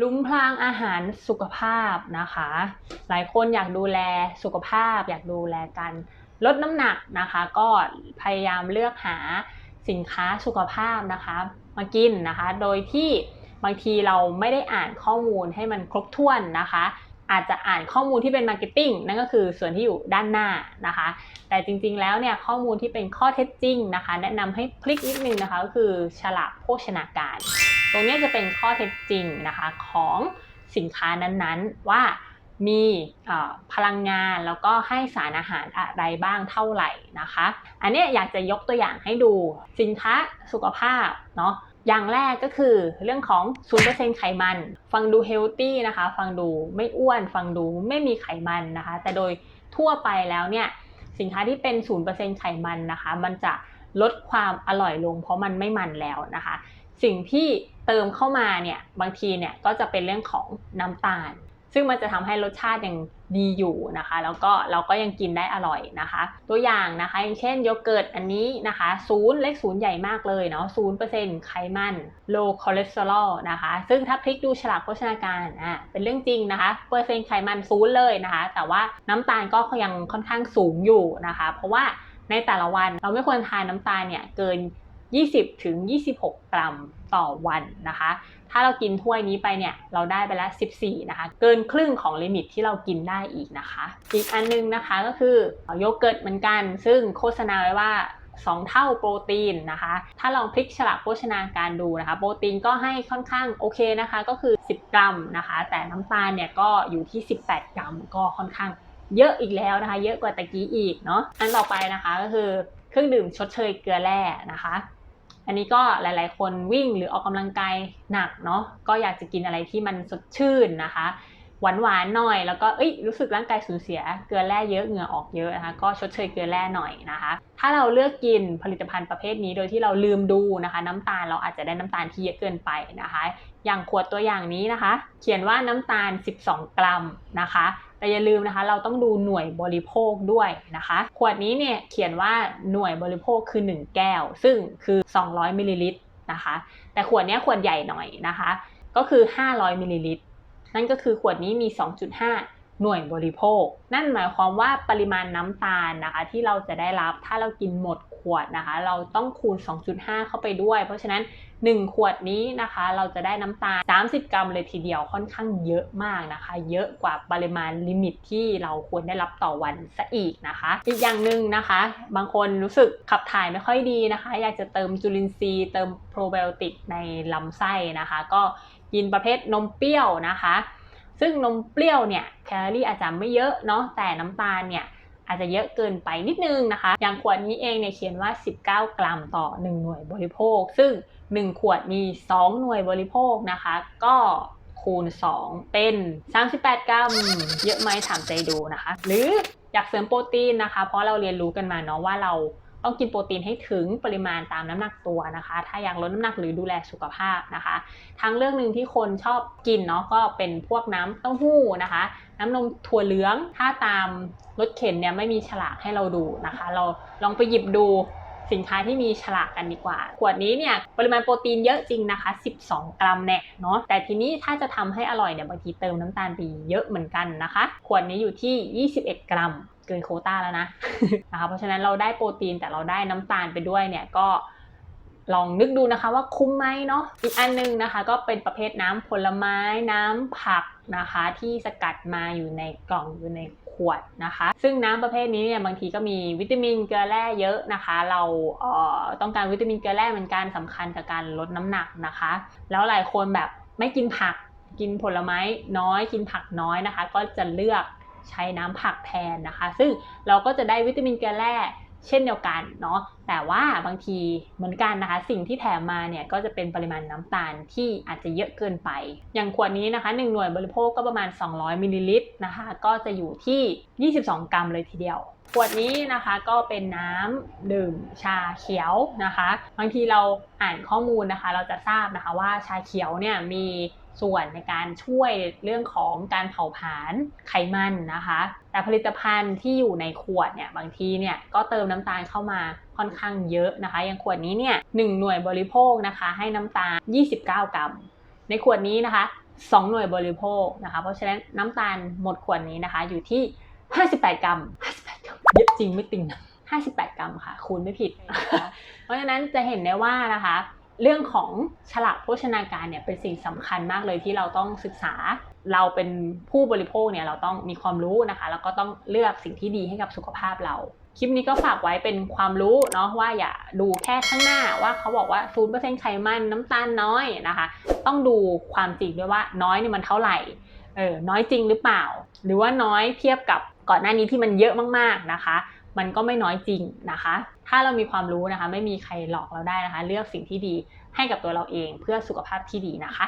ลุ้มพลางอาหารสุขภาพนะคะ หลายคนอยากดูแลสุขภาพ อยากดูแลการลดน้ำหนักนะคะ ก็พยายามเลือกหาสินค้าสุขภาพนะคะ มากินนะคะ โดยที่บางทีเราไม่ได้อ่านข้อมูลให้มันครบถ้วนนะคะ อาจจะอ่านข้อมูลที่เป็นมาร์เก็ตติ้งนั่นก็คือส่วนที่อยู่ด้านหน้านะคะ แต่จริงๆแล้วเนี่ยข้อมูลที่เป็นข้อเท็จจริงนะคะ แนะนำให้คลิกนิดนึงนะคะก็คือฉลากโภชนาการ ตรงนี้จะเป็นข้อเท็จจริงนะคะของสินค้านั้นๆ ว่ามีพลังงานแล้วก็ให้สารอาหารอะไรบ้างเท่าไหร่นะคะ อันนี้อยากจะยกตัวอย่างให้ดูสินค้าสุขภาพเนาะอย่างแรกก็คือเรื่องของ 0%ไขมัน ฟังดูเฮลตี้นะคะ ฟังดูไม่อ้วน ฟังดูไม่มีไขมันนะคะ แต่โดยทั่วไปแล้วเนี่ย สินค้าที่เป็น 0%ไขมันนะคะ มันจะลดความอร่อยลงเพราะมันไม่มันแล้วนะคะ สิ่งที่เติมเข้ามาเนี่ยบางทีเนี่ยก็จะเป็นเรื่องของน้ำตาล ซึ่งมันจะทำให้รสชาติยังดีอยู่นะคะ แล้วก็เราก็ยังกินได้อร่อยนะคะ ตัวอย่างนะคะอย่างเช่นโยเกิร์ตอันนี้นะคะศูนย์เลขศูนย์ใหญ่มากเลยเนาะศูนย์เปอร์เซ็นต์ไขมัน low cholesterol นะคะ ซึ่งถ้าพลิกดูฉลากโภชนาการอะเป็นเรื่องจริงนะคะเปอร์เซ็นต์ไขมันศูนย์เลยนะคะ แต่ว่าน้ำตาลก็ยังค่อนข้างสูงอยู่นะคะ เพราะว่าในแต่ละวันเราไม่ควรทานน้ำตาลเนี่ยเกิน 20 ถึง 26 กรัมต่อวันนะคะ ถ้าเรากินถ้วยนี้ไปเนี่ย เราได้ไปแล้ว14 นะคะ เกินครึ่งของลิมิตที่เรากินได้อีกนะคะ อีกอันนึงนะคะก็คือโยเกิร์ตเหมือนกัน ซึ่งโฆษณาไว้ว่า 2 เท่าโปรตีนนะคะ ถ้าลองพลิกฉลากโภชนาการดูนะคะ โปรตีนก็ให้ค่อนข้างโอเคนะคะ ก็คือ 10 กรัมนะคะ แต่น้ำตาลเนี่ยก็อยู่ที่ 18 กรัม ก็ค่อนข้างเยอะอีกแล้วนะคะ เยอะกว่าตะกี้อีกเนาะ อันต่อไปนะคะก็คือเครื่องดื่มชดเชยเกลือแร่นะคะ อันนี้ก็หลาย ๆ คนวิ่งหรือออกกำลังกายหนักเนาะก็อยากจะกินอะไรที่มันสดชื่นนะคะหวานหวานๆหน่อยแล้วก็เอ้ยรู้สึกร่างกายสูญเสียเกลือแร่เยอะเหงื่อออกเยอะนะคะก็ชดเชยเกลือแร่หน่อยนะคะ ถ้าเราเลือกกินผลิตภัณฑ์ประเภทนี้โดยที่เราลืมดูนะคะ น้ำตาลเราอาจจะได้น้ำตาลที่เยอะเกินไปนะคะ อย่างขวดตัวอย่างนี้นะคะ เขียนว่าน้ำตาล 12 กรัมนะคะ แต่อย่าลืมนะคะ เราต้องดูหน่วยบริโภคด้วยนะคะ ขวดนี้เนี่ยเขียนว่าหน่วยบริโภคคือ 1 แก้ว ซึ่งคือ 200มิลลิลิตรนะคะ แต่ขวดนี้ขวดใหญ่หน่อยนะคะ ก็คือ 500มิลลิลิตรนั่นก็คือขวดนี้มี 2.5 หน่วยบริโภค นั่นหมายความว่าปริมาณน้ำตาลนะคะ ที่เราจะได้รับถ้าเรากินหมด ขวดนะคะ เราต้องคูณ 2.5 เข้าไปด้วย เพราะฉะนั้น 1 ขวดนี้นะคะ เราจะได้น้ำตาล 30 กรัมเลยทีเดียวค่อนข้างเยอะมากนะคะ เยอะกว่าปริมาณลิมิตที่เราควรได้รับต่อวันซะอีกนะคะ อีกอย่างหนึ่งนะคะ บางคนรู้สึกขับถ่ายไม่ค่อยดีนะคะ อยากจะเติมจุลินทรีย์เติมโปรไบโอติกในลำไส้นะคะ ก็กินประเภทนมเปรี้ยวนะคะ ซึ่งนมเปรี้ยวเนี่ยแคลอรี่อาจจะไม่เยอะเนาะแต่น้ำตาลเนี่ย อาจจะเยอะเกินไปนิดนึงนะคะ อย่างขวดนี้เองเนี่ยเขียนว่า 19 กรัมต่อ 1 หน่วยบริโภค ซึ่ง 1 ขวดมี 2 หน่วยบริโภคนะคะ ก็คูณ 2 เป็น 38 กรัม เยอะไหมถามใจดูนะคะ หรืออยากเสริมโปรตีนนะคะ เพราะเราเรียนรู้กันมาเนาะว่าเรา ต้องกินโปรตีนให้ถึงปริมาณตามน้ำหนักตัวนะคะ ถ้าอยากลดน้ำหนักหรือดูแลสุขภาพนะคะ ทางเรื่องหนึ่งที่คนชอบกินเนาะก็เป็นพวกน้ำเต้าหู้นะคะ น้ำนมถั่วเหลืองถ้าตามรถเข็นเนี่ยไม่มีฉลากให้เราดูนะคะ เราลองไปหยิบดู สินค้าที่มีฉลากกันดีกว่า ขวดนี้เนี่ยปริมาณโปรตีนเยอะจริงนะคะ 12 กรัมแน่เนาะแต่ทีนี้ถ้าจะทำให้อร่อยเนี่ยบางทีเติมน้ำตาลไปเยอะเหมือนกันนะคะ ขวดนี้อยู่ที่ 21 กรัมเกินโคต้าแล้วนะนะคะเพราะฉะนั้นเราได้โปรตีนแต่เราได้น้ำตาลไปด้วยเนี่ยก็ลองนึกดูนะคะว่าคุ้มไหมเนาะอีกอันหนึงนะคะ ก็เป็นประเภทน้ำผลไม้น้ำผักนะคะ ที่สกัดมาอยู่ในกล่องอยู่ใน ขวดนะคะ ซึ่งน้ำประเภทนี้เนี่ยบางทีก็มีวิตามินเกลือแร่เยอะนะคะ เราเอ่อต้องการวิตามินเกลือแร่เหมือนกันสำคัญกับการลดน้ำหนักนะคะ แล้วหลายคนแบบไม่กินผักกินผลไม้น้อยกินผักน้อยนะคะ ก็จะเลือกใช้น้ำผักแทนนะคะ ซึ่งเราก็จะได้วิตามินเกลือแร่ เช่นเดียวกันเนาะแต่ว่าบางทีเหมือนกันนะคะ สิ่งที่แถมมาเนี่ยก็จะเป็นปริมาณน้ำตาลที่อาจจะเยอะเกินไป อย่างขวดนี้นะคะ 1 หน่วยบริโภคก็ประมาณ 200มิลลิลิตรนะคะ ก็จะอยู่ที่ 22 กรัมเลยทีเดียว ขวดนี้นะคะก็เป็นน้ำดื่มชาเขียวนะคะ บางทีเราอ่านข้อมูลนะคะ เราจะทราบนะคะว่าชาเขียวเนี่ยมีส่วนในการช่วยเรื่องของการเผาผลาญไขมันนะคะ แต่ผลิตภัณฑ์ที่อยู่ในขวดเนี่ยบางทีเนี่ยก็เติมน้ำตาลเข้ามาค่อนข้างเยอะนะคะ อย่างขวดนี้เนี่ยหนึ่งหน่วยบริโภคนะคะ ให้น้ำตาล 29 กรัม ในขวดนี้นะคะ 2 หน่วยบริโภคนะคะ เพราะฉะนั้นน้ำตาลหมดขวดนี้นะคะอยู่ที่ 58 กรัม เยอะจริงไม่ติงนะ58 กรัมค่ะ คูณไม่ผิด เพราะฉะนั้นจะเห็นได้ว่านะคะ เรื่องของฉลากโภชนาการเนี่ยเป็นสิ่งสำคัญมากเลยที่เราต้องศึกษา เราเป็นผู้บริโภคเนี่ยเราต้องมีความรู้นะคะ แล้วก็ต้องเลือกสิ่งที่ดีให้กับสุขภาพเรา คลิปนี้ก็ฝากไว้เป็นความรู้เนาะว่าอย่าดูแค่ข้างหน้าว่าเขาบอกว่า 0%ไขมันน้ำตาลน้อยนะคะ ต้องดูความจริงด้วยว่าน้อยนี่มันเท่าไหร่เออน้อยจริงหรือเปล่า หรือว่าน้อยเทียบกับ ก่อนหน้านี้ที่มันเยอะมากๆนะคะ มันก็ไม่น้อยจริงนะคะ ถ้าเรามีความรู้นะคะ ไม่มีใครหลอกเราได้นะคะ เลือกสิ่งที่ดีให้กับตัวเราเองเพื่อสุขภาพที่ดีนะคะ